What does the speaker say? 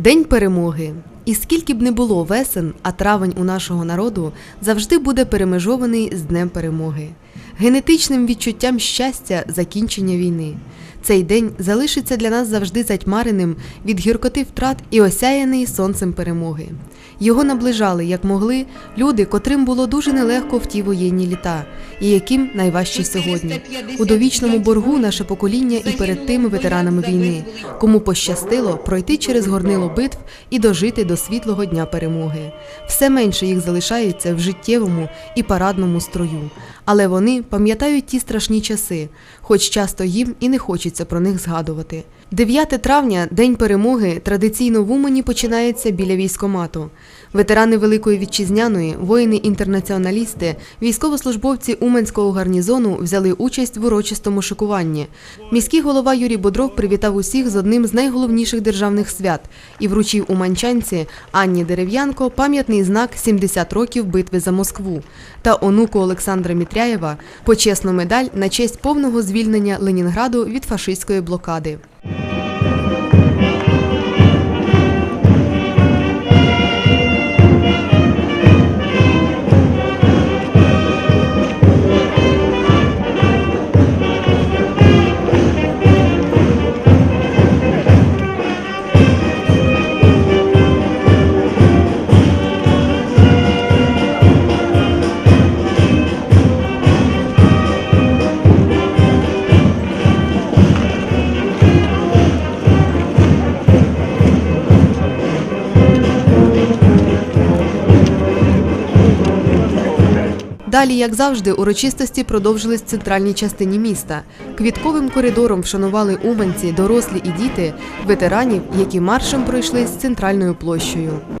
День перемоги. І скільки б не було весен, а травень у нашого народу завжди буде перемежований з Днем перемоги, генетичним відчуттям щастя закінчення війни. Цей день залишиться для нас завжди затьмареним від гіркоти втрат і осяяний сонцем перемоги. Його наближали, як могли, люди, котрим було дуже нелегко в ті воєнні літа, і яким найважче сьогодні. У довічному боргу наше покоління і перед тими ветеранами війни, кому пощастило пройти через горнило битв і дожити до світлого дня перемоги. Все менше їх залишається в життєвому і парадному строю, але вони пам'ятають ті страшні часи, хоч часто їм і не хочеться про них згадувати. 9 травня, День перемоги, традиційно в Умані починається біля військомату. Ветерани Великої Вітчизняної, воїни-інтернаціоналісти, військовослужбовці Уманського гарнізону взяли участь в урочистому шикуванні. Міський голова Юрій Бодров привітав усіх з одним з найголовніших державних свят і вручив уманчанці Анні Дерев'янко пам'ятний знак «70 років битви за Москву та онуку Олександра Мітряєва почесну медаль на честь повного звільнення Ленінграду від фашистської блокади. Далі, як завжди, урочистості продовжились в центральній частині міста. Квітковим коридором вшанували уманці, дорослі і діти, ветеранів, які маршем пройшли з центральною площею.